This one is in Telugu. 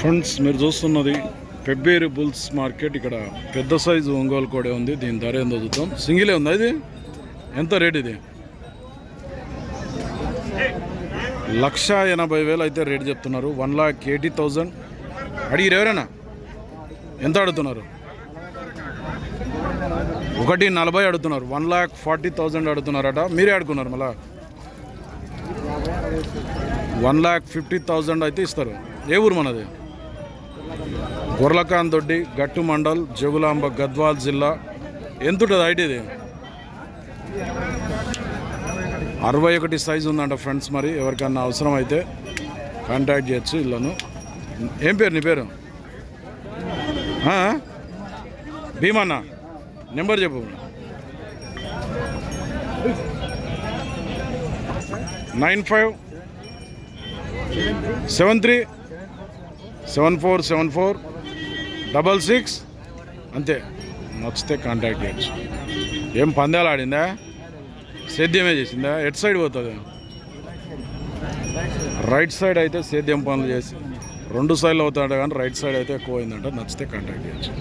ఫ్రెండ్స్ మీరు చూస్తున్నది పెబ్బేరు బుల్స్ మార్కెట్. ఇక్కడ పెద్ద సైజు ఒంగోలు కూడా ఉంది. దీని ధర ఏందో చూద్దాం సింగిలే ఉందా ఇది? ఎంత రేట్ ఇది? లక్ష ఎనభై వేలు అయితే రేట్ చెప్తున్నారు. One lakh eighty thousand. అడిగిరు ఎవరైనా? ఎంత అడుగుతున్నారు? ఒకటి నలభై అడుగుతున్నారు. వన్ లాక్ ఫార్టీ థౌజండ్ అడుగుతున్నారట. మీరే అడుగున్నారు మళ్ళా? వన్ ల్యాక్ ఫిఫ్టీ థౌజండ్ అయితే ఇస్తారు. ఏ ఊరు మనది? దొడ్డి గట్టు మండల్ జగులాంబ గద్వాల్ జిల్లా. ఎంత ఉంటుంది హైట్ ఇది? అరవై ఒకటి సైజు ఉందంట ఫ్రెండ్స్ మరి ఎవరికన్నా అవసరం అయితే కాంటాక్ట్ చేయొచ్చు ఇళ్ళను. ఏం పేరు నీ పేరు? భీమన్న నెంబర్ చెప్పు. Nine five seven three seven four seven four double six అంతే. నచ్చితే కాంటాక్ట్ చేయొచ్చు. ఏం పందాలు ఆడిందా? సేద్యమే చేసిందా? ఎట్ సైడ్ పోతుంది? రైట్ సైడ్ అయితే సేద్యం పనులు చేసి రెండు సైడ్లు అవుతాడు కానీ రైట్ సైడ్ అయితే ఎక్కువ అయిందంట. నచ్చితే కాంటాక్ట్ చేయొచ్చు.